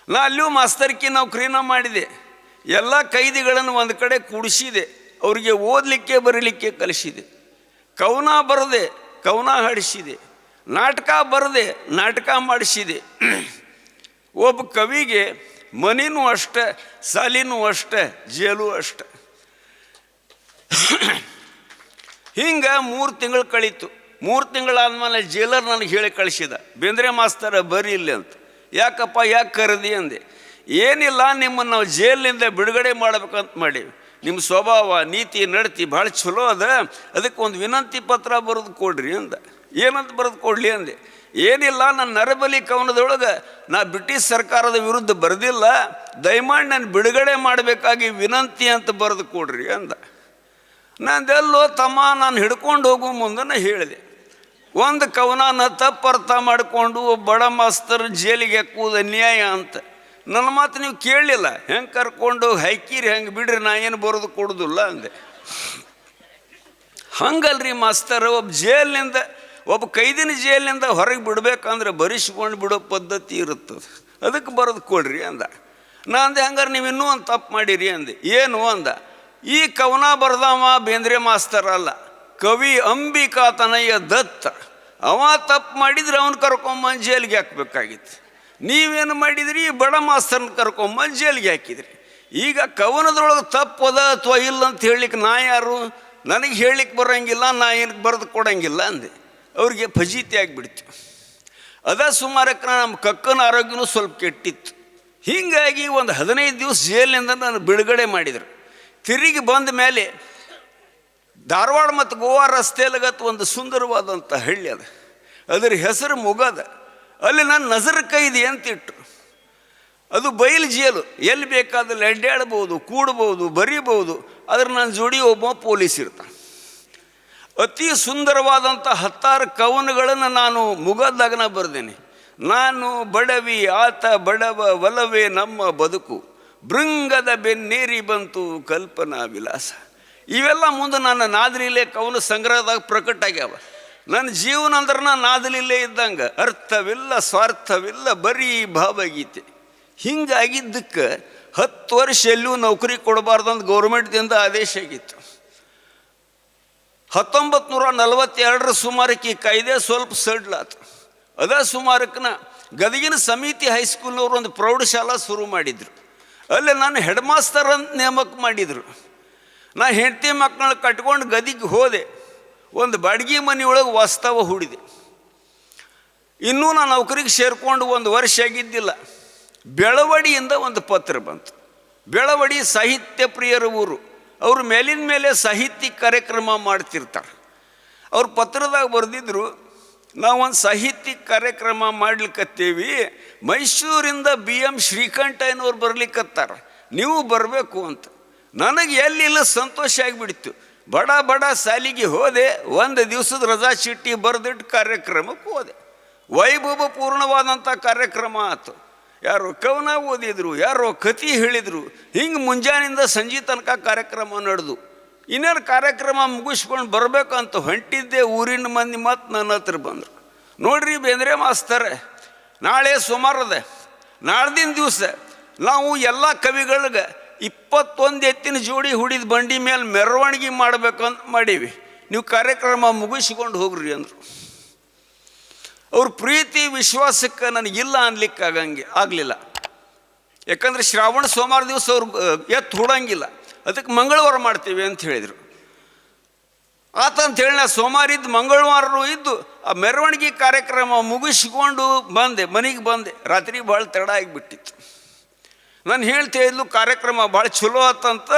ನಾ ಅಲ್ಲಿಯೂ ಮಾಸ್ತರ್ಕಿ ನೌಕರಿನ ಮಾಡಿದೆ. ಎಲ್ಲ ಕೈದಿಗಳನ್ನು ಒಂದು ಕಡೆ ಕೂಡಿಸಿದೆ. ಅವರಿಗೆ ಓದಲಿಕ್ಕೆ ಬರೀಲಿಕ್ಕೆ ಕಲಿಸಿದೆ. ಕವನ ಬರದೆ ಕವನ ಹಾಡಿಸಿದೆ. ನಾಟಕ ಬರದೆ ನಾಟಕ ಮಾಡಿಸಿದೆ. ಒಬ್ಬ ಕವಿಗೆ ಮನಿನೂ ಅಷ್ಟೆ, ಸಾಲಿನೂ ಅಷ್ಟೆ, ಜೇಲು ಅಷ್ಟೆ. ಹಿಂಗೆ ಮೂರು ತಿಂಗಳು ಕಳೀತು. ಮೂರು ತಿಂಗಳಾದ್ಮೇಲೆ ಜೇಲರ್ ನನಗೆ ಹೇಳಿ ಕಳಿಸಿದ. ಬೇಂದ್ರೆ ಮಾಸ್ತರ ಬರೀ ಇಲ್ಲಿ ಅಂತ. ಯಾಕಪ್ಪ, ಯಾಕೆ ಕರೆದಿ ಅಂದೆ. ಏನಿಲ್ಲ, ನಿಮ್ಮನ್ನು ನಾವು ಜೈಲಿನಿಂದ ಬಿಡುಗಡೆ ಮಾಡ್ಬೇಕಂತ ಮಾಡೀವಿ. ನಿಮ್ಮ ಸ್ವಭಾವ, ನೀತಿ, ನಡತಿ ಭಾಳ ಚಲೋ ಅದ. ಅದಕ್ಕೆ ಒಂದು ವಿನಂತಿ ಪತ್ರ ಬರೆದು ಕೊಡ್ರಿ ಅಂದ. ಏನಂತ ಬರೆದು ಕೊಡಲಿ ಅಂದೆ. ಏನಿಲ್ಲ, ನನ್ನ ನರಬಲಿ ಕವನದೊಳಗೆ ನಾ ಬ್ರಿಟಿಷ್ ಸರ್ಕಾರದ ವಿರುದ್ಧ ಬರೆದಿಲ್ಲ. ದಯಮಾಡಿ ನಾನು ಬಿಡುಗಡೆ ಮಾಡಬೇಕಾಗಿ ವಿನಂತಿ ಅಂತ ಬರೆದು ಕೊಡ್ರಿ ಅಂದ. ನಂದೆಲ್ಲೋ ತಮ್ಮ ನಾನು ಹಿಡ್ಕೊಂಡು ಹೋಗೋ ಮುಂದೆ ಹೇಳಿದೆ. ಒಂದು ಕವನನ ತಪ್ಪು ಅರ್ಥ ಮಾಡಿಕೊಂಡು ಬಡ ಮಾಸ್ತರ್ ಜೈಲಿಗೆ ಹಾಕುವುದು ಅನ್ಯಾಯ ಅಂತ. ನನ್ನ ಮಾತು ನೀವು ಕೇಳಲಿಲ್ಲ. ಹೆಂಗೆ ಕರ್ಕೊಂಡು ಹೈಕೀರಿ ಹೆಂಗೆ ಬಿಡ್ರಿ, ನಾ ಏನು ಬರೋದು ಕೊಡೋದಿಲ್ಲ ಅಂದೆ. ಹಂಗಲ್ರಿ ಮಾಸ್ತರ್ ಒಬ್ಬ ಜೇಲಿನಿಂದ ಒಬ್ಬ ಕೈದಿನ ಜೇಲಿನಿಂದ ಹೊರಗೆ ಬಿಡ್ಬೇಕಂದ್ರೆ ಬರಿಸ್ಕೊಂಡು ಬಿಡೋ ಪದ್ಧತಿ ಇರುತ್ತದೆ. ಅದಕ್ಕೆ ಬರೋದು ಕೊಡ್ರಿ ಅಂದ. ನಾ ಅಂದೆ, ಹಂಗಾರೆ ನೀವು ಇನ್ನೂ ಒಂದು ತಪ್ಪು ಮಾಡಿರಿ ಅಂದೆ. ಏನು ಅಂದ. ಈ ಕವನ ಬರ್ದವ ಬೇಂದ್ರೆ ಮಾಸ್ತರ್ ಅಲ್ಲ. ಕವಿ ಅಂಬಿಕಾ ತನಯ್ಯ ದತ್ತ. ಅವ ತಪ್ಪು ಮಾಡಿದ್ರೆ ಅವನು ಕರ್ಕೊಂಬಂದು ಜೈಲಿಗೆ ಹಾಕ್ಬೇಕಾಗಿತ್ತು. ನೀವೇನು ಮಾಡಿದಿರಿ? ಬಡ ಮಾಸ್ತರ್ನ ಕರ್ಕೊಂಬಂದು ಜೈಲಿಗೆ ಹಾಕಿದ್ರಿ. ಈಗ ಕವನದೊಳಗೆ ತಪ್ಪದ ಅಥವಾ ಇಲ್ಲ ಅಂತ ಹೇಳಲಿಕ್ಕೆ ನಾ ಯಾರು? ನನಗೆ ಹೇಳಲಿಕ್ಕೆ ಬರೋಂಗಿಲ್ಲ, ನಾ ಏನಕ್ಕೆ ಬರೆದು ಕೊಡೋಂಗಿಲ್ಲ ಅಂದೆ. ಅವ್ರಿಗೆ ಫಜೀತಿ ಆಗಿಬಿಡ್ತು. ಅದ ಸುಮಾರಕ್ಕೆ ನಮ್ಮ ಕಕ್ಕನ ಆರೋಗ್ಯನೂ ಸ್ವಲ್ಪ ಕೆಟ್ಟಿತ್ತು. ಹೀಗಾಗಿ ಒಂದು ಹದಿನೈದು ದಿವಸ ಜೈಲಿನಿಂದ ನಾನು ಬಿಡುಗಡೆ ಮಾಡಿದರು. ತಿರುಗಿ ಬಂದ ಮೇಲೆ ಧಾರವಾಡ ಮತ್ತು ಗೋವಾ ರಸ್ತೆಯಲ್ಲಗತ್ತು ಒಂದು ಸುಂದರವಾದಂಥ ಹಳ್ಳಿ ಅದ. ಅದರ ಹೆಸರು ಮುಗದ. ಅಲ್ಲಿ ನಾನು ನಜರ್ ಕೈದಿ ಅಂತ ಇಟ್ಟರು ಅದು ಬಯಲು ಜೇಲು ಎಲ್ಲಿ ಬೇಕಾದಲ್ಲಿ ಅಡ್ಡಾಡ್ಬೋದು, ಕೂಡ್ಬೋದು, ಬರೀಬೋದು ಅದ್ರ ನನ್ನ ಜೋಡಿ ಒಬ್ಬ ಪೊಲೀಸ್ ಇರ್ತಾನೆ ಅತಿ ಸುಂದರವಾದಂಥ ಹತ್ತಾರು ಕವನಗಳನ್ನು ನಾನು ಮುಗದ್ದಾಗನ ಬರೆದೇನೆ. ನಾನು ಬಡವಿ, ಆತ ಬಡವ, ಒಲವೇ, ನಮ್ಮ ಬದುಕು. ಭೃಂಗದ ಬೆನ್ನೇರಿ ಬಂತು ಕಲ್ಪನಾ ವಿಲಾಸ. ಇವೆಲ್ಲ ಮುಂದೆ ನನ್ನ ನಾದ್ರಿಲೆ ಕವನ ಸಂಗ್ರಹದಾಗ ಪ್ರಕಟ ಆಗ್ಯಾವ ನನ್ನ ಜೀವನ ಅಂದ್ರೆ ನಾನು ನಾದಲಿಲ್ಲೇ ಇದ್ದಂಗೆ. ಅರ್ಥವಿಲ್ಲ, ಸ್ವಾರ್ಥವಿಲ್ಲ, ಬರೀ ಭಾವಗೀತೆ. ಹಿಂಗಾಗಿದ್ದಕ್ಕೆ ಹತ್ತು ವರ್ಷ ಎಲ್ಲೂ ನೌಕರಿ ಕೊಡಬಾರ್ದಂತ ಗೌರ್ಮೆಂಟ್ದಿಂದ ಆದೇಶ ಆಗಿತ್ತು. ಹತ್ತೊಂಬತ್ತು ನೂರ ನಲವತ್ತೆರಡರ ಸುಮಾರಕ್ಕೆ ಈ ಕಾಯ್ದೆ ಸ್ವಲ್ಪ ಸಡ್ಲಾತು. ಅದ ಸುಮಾರಕ್ಕನ ಗದಗಿನ ಸಮಿತಿ ಹೈಸ್ಕೂಲ್ನವರು ಒಂದು ಪ್ರೌಢಶಾಲಾ ಶುರು ಮಾಡಿದರು. ಅಲ್ಲಿ ನಾನು ಹೆಡ್ ಮಾಸ್ತರ್ ಅಂತ ನೇಮಕ ಮಾಡಿದರು. ನಾ ಹೆಂಡತಿ ಮಕ್ಕಳನ್ನ ಕಟ್ಕೊಂಡು ಗದಿಗೆ ಹೋದೆ. ಒಂದು ಬಾಡಿಗೆ ಮನೆಯೊಳಗೆ ವಾಸ್ತವ ಹೂಡಿದೆ. ಇನ್ನೂ ನಾನು ನೌಕರಿಗೆ ಸೇರಿಕೊಂಡು ಒಂದು ವರ್ಷ ಆಗಿದ್ದಿಲ್ಲ. ಬೆಳವಡಿಯಿಂದ ಒಂದು ಪತ್ರ ಬಂತು. ಬೆಳವಡಿ ಸಾಹಿತ್ಯ ಪ್ರಿಯರ ಊರು. ಅವರು ಮೇಲಿನ ಮೇಲೆ ಸಾಹಿತ್ಯ ಕಾರ್ಯಕ್ರಮ ಮಾಡ್ತಿರ್ತಾರೆ. ಅವ್ರ ಪತ್ರದಾಗ ಬರೆದಿದ್ರು ನಾವೊಂದು ಸಾಹಿತ್ಯ ಕಾರ್ಯಕ್ರಮ ಮಾಡ್ಲಿಕ್ಕತ್ತೀವಿ ಮೈಸೂರಿಂದ ಬಿ ಎಂ ಶ್ರೀಕಂಠಯ್ಯನವ್ರು ಬರ್ಲಿಕ್ಕತ್ತಾರ ನೀವು ಬರಬೇಕು ಅಂತ. ನನಗೆ ಎಲ್ಲಿಲ್ಲ ಸಂತೋಷ ಆಗಿಬಿಡ್ತು. ಬಡ ಬಡ ಸಾಲಿಗೆ ಹೋದೆ, ಒಂದು ದಿವಸದ ರಜಾ ಚೀಟಿ ಬರೆದಿಟ್ಟು ಕಾರ್ಯಕ್ರಮಕ್ಕೆ ಹೋದೆ. ವೈಭವ ಪೂರ್ಣವಾದಂಥ ಕಾರ್ಯಕ್ರಮ ಆಯಿತು ಯಾರೋ ಕವನ ಓದಿದ್ರು, ಯಾರೋ ಕತಿ ಹೇಳಿದರು, ಹಿಂಗೆ ಮುಂಜಾನಿಂದ ಸಂಜೆ ತನಕ ಕಾರ್ಯಕ್ರಮ ನಡೆದು. ಇನ್ನೇನು ಕಾರ್ಯಕ್ರಮ ಮುಗಿಸ್ಕೊಂಡು ಬರಬೇಕಂತ ಹೊಂಟಿದ್ದೆ ಊರಿನ ಮಂದಿ ಮತ್ತು ನನ್ನ ಹತ್ರ ಬಂದರು. ನೋಡ್ರಿ ಬೇಂದ್ರೆ ಮಾಸ್ತರೆ, ನಾಳೆ ಸುಮಾರದೆ, ನಾಳ್ದಿನ ದಿವಸ ನಾವು ಎಲ್ಲ ಕವಿಗಳಿಗೆ ಇಪ್ಪತ್ತೊಂದು ಎತ್ತಿನ ಜೋಡಿ ಹುಡಿದ ಬಂಡಿ ಮೇಲೆ ಮೆರವಣಿಗೆ ಅಂತ ಮಾಡೀವಿ. ನೀವು ಕಾರ್ಯಕ್ರಮ ಮುಗಿಸಿಕೊಂಡು ಹೋಗ್ರಿ ಅಂದರು. ಅವ್ರ ಪ್ರೀತಿ ವಿಶ್ವಾಸಕ್ಕೆ ನನಗಿಲ್ಲ ಅನ್ಲಿಕ್ಕೆ ಆಗಂಗೆ, ಆಗಲಿಲ್ಲ. ಯಾಕಂದರೆ ಶ್ರಾವಣ ಸೋಮವಾರ ದಿವಸ ಅವ್ರು ಎತ್ತು ಹೂಡಂಗಿಲ್ಲ. ಅದಕ್ಕೆ ಮಂಗಳವಾರ ಮಾಡ್ತೀವಿ ಅಂತ ಹೇಳಿದರು. ಆತಂತ ನಾ ಸೋಮವಾರ ಇದ್ದು ಮಂಗಳವಾರನೂ ಇದ್ದು ಆ ಮೆರವಣಿಗೆ ಕಾರ್ಯಕ್ರಮ ಮುಗಿಸ್ಕೊಂಡು ಬಂದೆ, ಮನೆಗೆ ಬಂದೆ. ರಾತ್ರಿ ಭಾಳ ತಡ ಆಗಿಬಿಟ್ಟಿತ್ತು. ನಾನು ಹೇಳ್ತಾ ಇದ್ಲು, ಕಾರ್ಯಕ್ರಮ ಭಾಳ ಚಲೋ ಆತಂತ,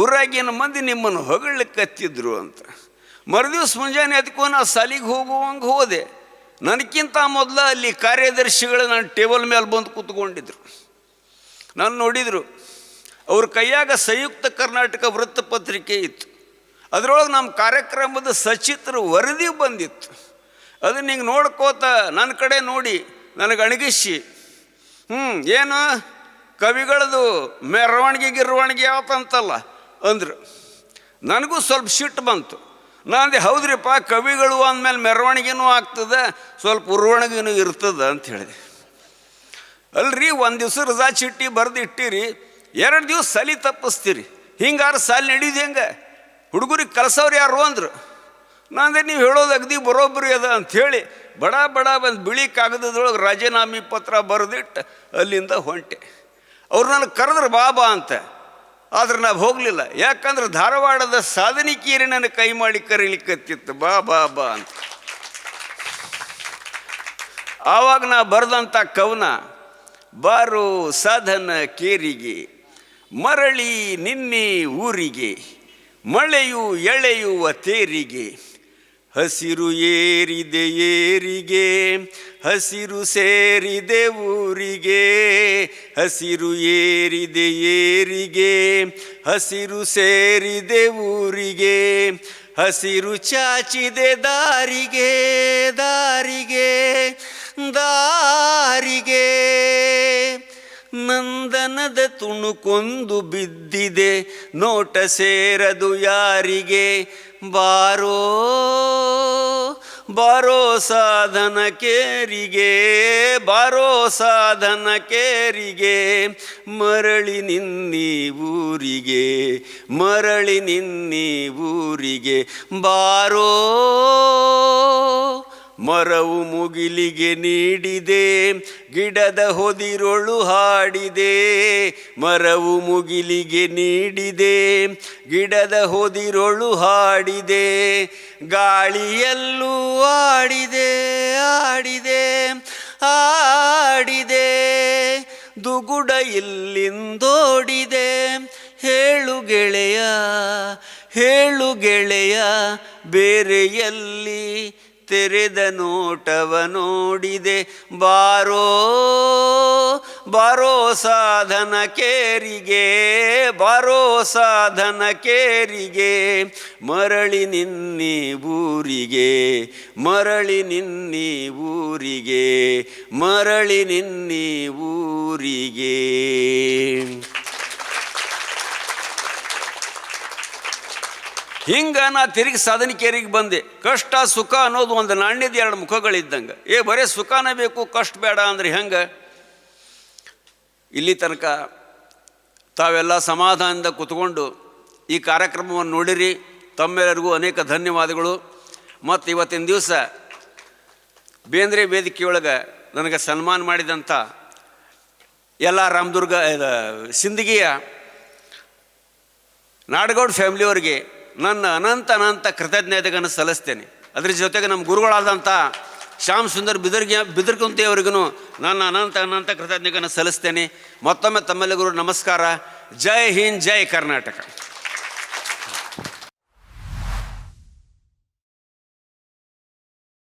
ಊರಾಗಿನ ಮಂದಿ ನಿಮ್ಮನ್ನು ಹೊಗಳಿಕತ್ತಿದ್ರು ಅಂತ. ಮರುದಿವ್ಸ ಮುಂಜಾನೆ ಅದಕ್ಕೂ ನಾ ಸಾಲಿಗೆ ಹೋಗುವಂಗೆ ಹೋದೆ. ನನಗಿಂತ ಮೊದಲು ಅಲ್ಲಿ ಕಾರ್ಯದರ್ಶಿಗಳು ನನ್ನ ಟೇಬಲ್ ಮೇಲೆ ಬಂದು ಕೂತ್ಕೊಂಡಿದ್ರು. ನಾನು ನೋಡಿದರು, ಅವ್ರ ಕೈಯಾಗ ಸಂಯುಕ್ತ ಕರ್ನಾಟಕ ವೃತ್ತಪತ್ರಿಕೆ ಇತ್ತು. ಅದರೊಳಗೆ ನಮ್ಮ ಕಾರ್ಯಕ್ರಮದ ಸಚಿತ್ರ ವರದಿ ಬಂದಿತ್ತು. ಅದನ್ನ ಹಿಂಗೆ ನೋಡ್ಕೋತ ನನ್ನ ಕಡೆ ನೋಡಿ ನನಗೆ ಅಣಗಿಸಿ ಹ್ಞೂ ಏನು? ಕವಿಗಳದು ಮೆರವಣಿಗೆ ಗಿರವಣಿಗೆ ಯಾವತ್ತಂತಲ್ಲ ಅಂದರು. ನನಗೂ ಸ್ವಲ್ಪ ಸಿಟ್ಟು ಬಂತು. ನಾನು ಹೌದ್ರಿಪ್ಪ ಕವಿಗಳು ಅಂದಮೇಲೆ ಮೆರವಣಿಗೆನೂ ಆಗ್ತದೆ, ಸ್ವಲ್ಪ ಉರ್ವಣಿಗೆನೂ ಇರ್ತದೆ ಅಂತ ಹೇಳಿದೆ. ಅಲ್ರಿ, ಒಂದು ದಿವ್ಸ ರಜಾ ಚಿಟ್ಟಿ ಬರೆದು ಇಟ್ಟಿರಿ, ಎರಡು ದಿವಸ ಸಲಿ ತಪ್ಪಿಸ್ತೀರಿ. ಹಿಂಗಾರು ಸಾಲಿ ನಡೀದು ಹೆಂಗೆ? ಹುಡುಗರಿಗೆ ಕಲ್ಸೋರು ಯಾರು ಅಂದರು. ನಾನು ನೀವು ಹೇಳೋದು ಅಗದಿ ಬರೋಬ್ಬರಿ ಅದ ಅಂಥೇಳಿ ಬಡ ಬಡ ಬಂದು ಬಿಳಿ ಕಾಗದದೊಳಗೆ ರಾಜೀನಾಮೆ ಪತ್ರ ಬರೆದಿಟ್ಟು ಅಲ್ಲಿಂದ ಹೊಂಟೆ. ಅವ್ರು ನನಗೆ ಕರೆದ್ರು, ಬಾಬಾ ಅಂತ. ಆದ್ರೆ ನಾವು ಹೋಗಲಿಲ್ಲ. ಯಾಕಂದ್ರೆ ಧಾರವಾಡದ ಸಾಧನಿಕೀರಿ ನನ್ನ ಕೈ ಮಾಡಿ ಕರೀಲಿಕ್ಕತ್ತಿತ್ತು ಬಾ ಬಾ ಬಾ ಅಂತ. ಆವಾಗ ನಾ ಬರೆದಂಥ ಕವನ, ಬಾರು ಸಾಧನ ಕೇರಿಗೆ, ಮರಳಿ ನಿನ್ನೆ ಊರಿಗೆ, ಮಳೆಯು ಎಳೆಯುವ ತೇರಿಗೆ ಹಸಿರು ಏರಿದೆ ಏರಿಗೆ, ಹಸಿರು ಸೇರಿದೆ ಊರಿಗೆ, ಹಸಿರು ಏರಿದೆ ಏರಿಗೆ, ಹಸಿರು ಸೇರಿದೆ ಊರಿಗೆ, ಹಸಿರು ಚಾಚಿದೆ ದಾರಿಗೆ ದಾರಿಗೆ ದಾರಿಗೆ. ನಂದನದ ತುಣುಕೊಂದು ಬಿದ್ದಿದೆ, ನೋಟ ಸೇರದು ಯಾರಿಗೆ ಬಾರೋ ಬಾರೋ ಸಾಧನ ಕೇರಿಗೆ ಬಾರೋ ಸಾಧನ ಕೇರಿಗೆ ಮರಳಿ ನಿನ್ನಿ ಊರಿಗೆ ಮರಳಿ ನಿನ್ನಿ ಊರಿಗೆ ಬಾರೋ ಮರವು ಮುಗಿಲಿಗೆ ನೀಡಿದೆ, ಗಿಡದ ಹೊದಿರೊಳು ಹಾಡಿದೆ. ಮರವು ಮುಗಿಲಿಗೆ ನೀಡಿದೆ, ಗಿಡದ ಹೊದಿರೊಳು ಹಾಡಿದೆ. ಗಾಳಿಯಲ್ಲೂ ಆಡಿದೆ ಆಡಿದೆ ಆಡಿದೆ. ದುಗುಡ ಇಲ್ಲಿಂದೋಡಿದೆ ಹೇಳು ಗೆಳೆಯ ಹೇಳು ಗೆಳೆಯ, ಬೇರೆಯಲ್ಲಿ ತೆರೆದ ನೋಟವ ನೋಡಿದೆ, ಬಾರೋ ಬಾರೋ ಸಾಧನ ಕೇರಿಗೆ ಬಾರೋ ಸಾಧನ ಕೇರಿಗೆ ಮರಳಿ ನಿನ್ನಿ ಊರಿಗೆ, ಮರಳಿ ನಿನ್ನಿ ಊರಿಗೆ, ಮರಳಿ ನಿನ್ನಿ ಊರಿಗೆ. ಹಿಂಗ ನಾ ತಿರುಗಿ ಸಾಧನಿಕೇರಿಗೆ ಬಂದೆ. ಕಷ್ಟ, ಸುಖ ಅನ್ನೋದು ಒಂದು ನಾಣ್ಯದ ಎರಡು ಮುಖಗಳಿದ್ದಂಗೆ. ಏ, ಬರೀ ಸುಖನೇ ಬೇಕು, ಕಷ್ಟ ಬೇಡ ಅಂದ್ರೆ ಹೆಂಗೆ? ಇಲ್ಲಿ ತನಕ ತಾವೆಲ್ಲ ಸಮಾಧಾನದಿಂದ ಕೂತ್ಕೊಂಡು ಈ ಕಾರ್ಯಕ್ರಮವನ್ನು ನೋಡಿರಿ. ತಮ್ಮೆಲ್ಲರಿಗೂ ಅನೇಕ ಧನ್ಯವಾದಗಳು. ಮತ್ತು ಇವತ್ತಿನ ದಿವಸ ಬೇಂದ್ರೆ ವೇದಿಕೆಯೊಳಗೆ ನನಗೆ ಸನ್ಮಾನ ಮಾಡಿದಂಥ ಎಲ್ಲ ರಾಮದುರ್ಗ ಸಿಂದಗಿಯ ನಾಡಗೌಡ ಫ್ಯಾಮಿಲಿಯವರಿಗೆ ನನ್ನ ಅನಂತ ಅನಂತ ಕೃತಜ್ಞತೆಗಳನ್ನು ಸಲ್ಲಿಸ್ತೇನೆ. ಅದ್ರ ಜೊತೆಗೆ ನಮ್ಮ ಗುರುಗಳಾದಂಥ ಶ್ಯಾಮ್ ಸುಂದರ್ ಬಿದರ್ಗಿ ಬಿದರ್ಕುಂತಿಯವರಿಗೂ ನನ್ನ ಅನಂತ ಅನಂತ ಕೃತಜ್ಞತೆಗಳನ್ನು ಸಲ್ಲಿಸ್ತೇನೆ. ಮತ್ತೊಮ್ಮೆ ತಮ್ಮೆಲ್ಲರಿಗೂ ನಮಸ್ಕಾರ. ಜೈ ಹಿಂದ್, ಜೈ ಕರ್ನಾಟಕ.